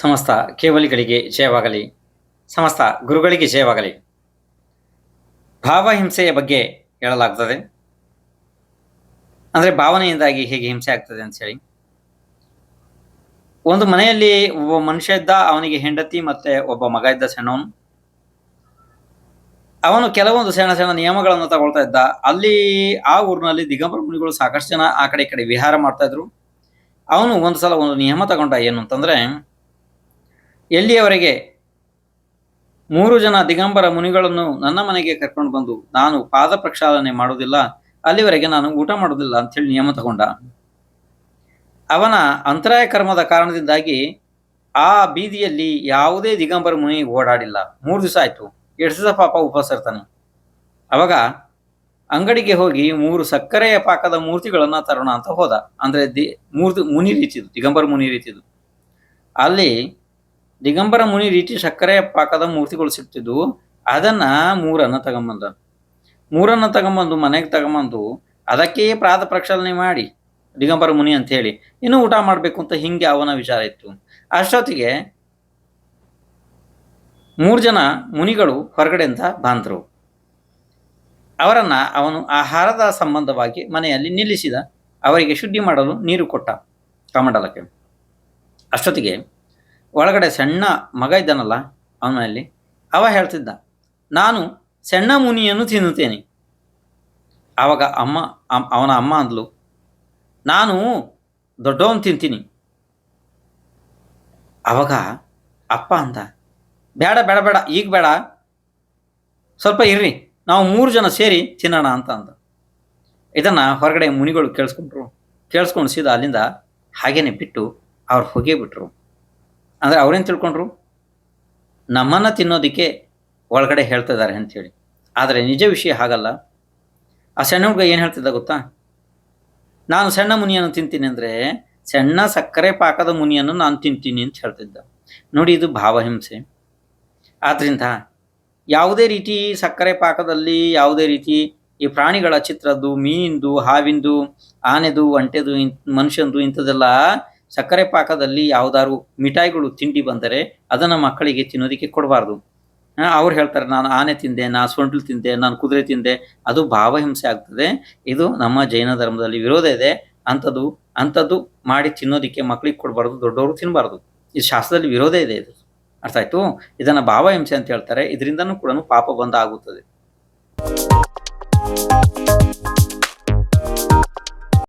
ಸಮಸ್ತ ಕೇವಲಿಗಳಿಗೆ ಜಯವಾಗಲಿ, ಸಮಸ್ತ ಗುರುಗಳಿಗೆ ಜಯವಾಗಲಿ. ಭಾವಹಿಂಸೆಯ ಬಗ್ಗೆ ಹೇಳಲಾಗ್ತದೆ. ಅಂದರೆ ಭಾವನೆಯಿಂದಾಗಿ ಹೇಗೆ ಹಿಂಸೆ ಆಗ್ತದೆ ಅಂತ ಹೇಳಿ. ಒಂದು ಮನೆಯಲ್ಲಿ ಒಬ್ಬ ಮನುಷ್ಯ ಇದ್ದ, ಅವನಿಗೆ ಹೆಂಡತಿ ಮತ್ತೆ ಒಬ್ಬ ಮಗ ಇದ್ದ ಸಣ್ಣವನು. ಅವನು ಕೆಲವೊಂದು ಸಣ್ಣ ಸಣ್ಣ ನಿಯಮಗಳನ್ನು ತಗೊಳ್ತಾ ಇದ್ದ. ಅಲ್ಲಿ ಆ ಊರಿನಲ್ಲಿ ದಿಗಂಬರ ಮುನಿಗಳು ಸಾಕಷ್ಟು ಜನ ಆ ಕಡೆ ಈ ಕಡೆ ವಿಹಾರ ಮಾಡ್ತಾ ಇದ್ರು. ಅವನು ಒಂದು ಸಲ ಒಂದು ನಿಯಮ ತಗೊಂಡ ಏನು ಅಂತಂದ್ರೆ ಎಲ್ಲಿಯವರೆಗೆ? ಮೂರು ಜನ ದಿಗಂಬರ ಮುನಿಗಳನ್ನು ನನ್ನ ಮನೆಗೆ ಕರ್ಕೊಂಡು ಬಂದು ನಾನು ಪಾದ ಪ್ರಕ್ಷಾಲನೆ ಮಾಡೋದಿಲ್ಲ ಅಲ್ಲಿವರೆಗೆ ನಾನು ಊಟ ಮಾಡೋದಿಲ್ಲ ಅಂತೇಳಿ ನಿಯಮ ತಗೊಂಡ. ಅವನ ಅಂತರಾಯ ಕರ್ಮದ ಕಾರಣದಿಂದಾಗಿ ಆ ಬೀದಿಯಲ್ಲಿ ಯಾವುದೇ ದಿಗಂಬರ ಮುನಿ ಓಡಾಡಿಲ್ಲ. ಮೂರು ದಿವಸ ಆಯ್ತು. ಎಷ್ಟು ದಿವಸ ಪಾಪ ಉಪವಾಸ ಇರ್ತಾನೆ. ಅವಾಗ ಅಂಗಡಿಗೆ ಹೋಗಿ ಮೂರು ಸಕ್ಕರೆಯ ಪಾಕದ ಮೂರ್ತಿಗಳನ್ನ ತರೋಣ ಅಂತ ಹೋದ. ಅಂದ್ರೆ ದಿ ಮೂರ್ತಿ ಮುನಿ ರೀತಿದು ದಿಗಂಬರ ಮುನಿ ರೀತಿದು ಅಲ್ಲಿ ದಿಗಂಬರ ಮುನಿ ರೀತಿ ಸಕ್ಕರೆಯ ಪಾಕದ ಮೂರ್ತಿಗಳು ಸಿಗ್ತಿದ್ವು ಅದನ್ನ ಮೂರನ್ನ ತಗೊಂಬಂದ. ಮೂರನ್ನ ತಗೊಂಬಂದು, ಮನೆಗೆ ತಗೊಂಬಂದು ಅದಕ್ಕೆ ಪ್ರಾತ ಪ್ರಕ್ಷಾಲನೆ ಮಾಡಿ, ದಿಗಂಬರ ಮುನಿ ಅಂತ ಹೇಳಿ ಇನ್ನು ಊಟ ಮಾಡಬೇಕು ಅಂತ ಹಿಂಗೆ ಅವನ ವಿಚಾರ ಇತ್ತು. ಅಷ್ಟೊತ್ತಿಗೆ ಮೂರು ಜನ ಮುನಿಗಳು ಹೊರಗಡೆಯಿಂದ ಬಂದರು. ಅವರನ್ನ ಅವನು ಆಹಾರದ ಸಂಬಂಧವಾಗಿ ಮನೆಯಲ್ಲಿ ನಿಲ್ಲಿಸಿದ. ಅವರಿಗೆ ಶುದ್ಧಿ ಮಾಡಲು ನೀರು ಕೊಟ್ಟ. ಕಮಂಡಲಕ್ಕೆ. ಅಷ್ಟೊತ್ತಿಗೆ ಒಳಗಡೆ ಸಣ್ಣ ಮಗ ಇದ್ದಾನಲ್ಲ ಅವನಲ್ಲಿ ಅವ ಹೇಳ್ತಿದ್ದ, ನಾನು ಸಣ್ಣ ಮುನಿಯನ್ನು ತಿನ್ನುತ್ತೇನೆ. ಆವಾಗ ಅಮ್ಮ, ಅಮ್- ಅವನ ಅಮ್ಮ ಅಂದ್ಲು, ನಾನು ದೊಡ್ಡವನು ತಿಂತೀನಿ. ಅವಾಗ ಅಪ್ಪ ಅಂದ, ಬೇಡ ಬೇಡ ಬೇಡ, ಈಗ ಬೇಡ. ಸ್ವಲ್ಪ ಇರ್ರಿ, ನಾವು ಮೂರು ಜನ ಸೇರಿ ತಿನ್ನೋಣ ಅಂತ ಅಂದ. ಇದನ್ನು ಹೊರಗಡೆ ಮುನಿಗಳು ಕೇಳಿಸ್ಕೊಂಡ್ರು, ಕೇಳಿಸ್ಕೊಂಡು ಸೀದಾ ಅಲ್ಲಿಂದ ಹಾಗೇನೆ ಬಿಟ್ಟು ಅವ್ರು ಹೋಗೇ ಬಿಟ್ರು ಅಂದರೆ ಅವ್ರೇನು ತಿಳ್ಕೊಂಡ್ರು? ನಮ್ಮನ್ನು ತಿನ್ನೋದಕ್ಕೆ ಒಳಗಡೆ ಹೇಳ್ತಾ ಇದ್ದಾರೆ ಅಂಥೇಳಿ ಆದರೆ ನಿಜ ವಿಷಯ ಹಾಗಲ್ಲ. ಆ ಸಣ್ಣ ಹುಡುಗ ಏನು ಹೇಳ್ತಿದ್ದ ಗೊತ್ತಾ? ನಾನು ಸಣ್ಣ ಮುನಿಯನ್ನು ತಿಂತೀನಿ ಅಂದರೆ ಸಣ್ಣ ಸಕ್ಕರೆ ಪಾಕದ ಮುನಿಯನ್ನು ನಾನು ತಿಂತೀನಿ ಅಂತ ಹೇಳ್ತಿದ್ದ. ನೋಡಿ ಇದು ಭಾವಹಿಂಸೆ. ಆದ್ದರಿಂದ ಯಾವುದೇ ರೀತಿ ಸಕ್ಕರೆ ಪಾಕದಲ್ಲಿ ಯಾವುದೇ ರೀತಿ ಈ ಪ್ರಾಣಿಗಳ ಚಿತ್ರದ್ದು, ಮೀನಿಂದು, ಹಾವಿಂದು, ಆನೆದು, ಒಂಟೆದು, ಇನ್ ಮನುಷ್ಯಂದು ಇಂಥದ್ದೆಲ್ಲ ಸಕ್ಕರೆ ಪಾಕದಲ್ಲಿ ಯಾವುದಾದ್ರು ಮಿಠಾಯಿಗಳು ತಿಂಡಿ ಬಂದರೆ ಅದನ್ನು ಮಕ್ಕಳಿಗೆ ತಿನ್ನೋದಕ್ಕೆ ಕೊಡಬಾರ್ದು. ಅವ್ರು ಹೇಳ್ತಾರೆ, ನಾನು ಆನೆ ತಿಂದೆ ನಾನು ಸೊಂಟ್ಲು ತಿಂದೆ, ನಾನು ಕುದುರೆ ತಿಂದೆ, ಅದು ಭಾವಹಿಂಸೆ ಆಗ್ತದೆ. ಇದು ನಮ್ಮ ಜೈನ ಧರ್ಮದಲ್ಲಿ ವಿರೋಧ ಇದೆ. ಅಂಥದ್ದು ಅಂಥದ್ದು ಮಾಡಿ ತಿನ್ನೋದಕ್ಕೆ ಮಕ್ಕಳಿಗೆ ಕೊಡಬಾರ್ದು, ದೊಡ್ಡವರು ತಿನ್ನಬಾರ್ದು ಇದು ಶಾಸ್ತ್ರದಲ್ಲಿ ವಿರೋಧ ಇದೆ ಇದು. ಅರ್ಥ ಆಯ್ತು? ಇದನ್ನು ಭಾವಹಿಂಸೆ ಅಂತ ಹೇಳ್ತಾರೆ. ಇದರಿಂದನೂ ಕೂಡ ಪಾಪ ಬಂದ ಆಗುತ್ತದೆ.